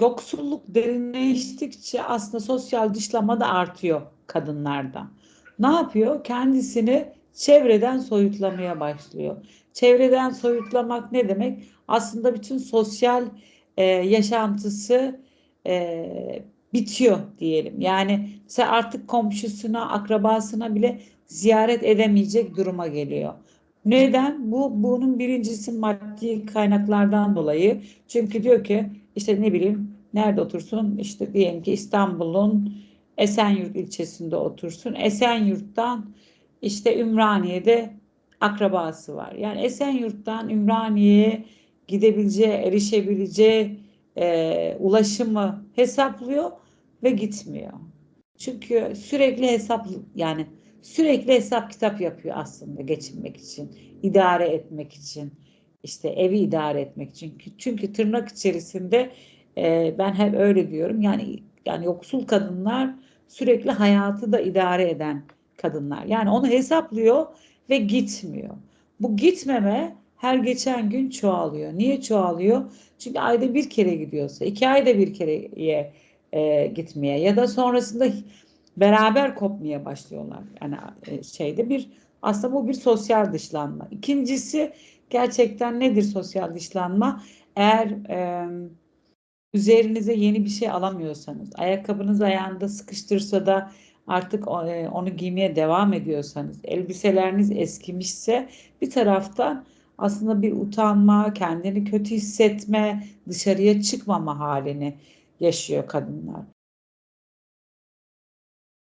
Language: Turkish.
yoksulluk derinleştikçe aslında sosyal dışlama da artıyor kadınlarda. Ne yapıyor? Kendisini çevreden soyutlamaya başlıyor. Çevreden soyutlamak ne demek? Aslında bütün sosyal e, yaşantısı e, bitiyor diyelim. Yani mesela artık komşusuna, akrabasına bile ziyaret edemeyecek duruma geliyor. Neden? Bu bunun birincisi maddi kaynaklardan dolayı. Çünkü diyor ki işte ne bileyim nerede otursun? İşte diyelim ki İstanbul'un Esenyurt ilçesinde otursun. Esenyurt'tan işte Ümraniye'de akrabası var. Yani Esenyurt'tan Ümraniye'ye gidebileceği, erişebileceği e, ulaşımı hesaplıyor ve gitmiyor. Çünkü sürekli hesap yani sürekli hesap kitap yapıyor aslında geçinmek için, idare etmek için, işte evi idare etmek için. Çünkü tırnak içerisinde e, ben hep öyle diyorum. Yani yani yoksul kadınlar sürekli hayatı da idare eden kadınlar. Yani onu hesaplıyor ve gitmiyor. Bu gitmeme her geçen gün çoğalıyor. Niye çoğalıyor? Çünkü ayda bir kere gidiyorsa, iki ayda bir kereye e, gitmeye ya da sonrasında beraber kopmaya başlıyorlar. Yani e, şeyde bir aslında bu bir sosyal dışlanma. İkincisi gerçekten nedir sosyal dışlanma? Eğer e, üzerinize yeni bir şey alamıyorsanız, ayakkabınız ayağında sıkıştırsa da artık e, onu giymeye devam ediyorsanız, elbiseleriniz eskimişse bir taraftan aslında bir utanma, kendini kötü hissetme, dışarıya çıkmama halini yaşıyor kadınlar.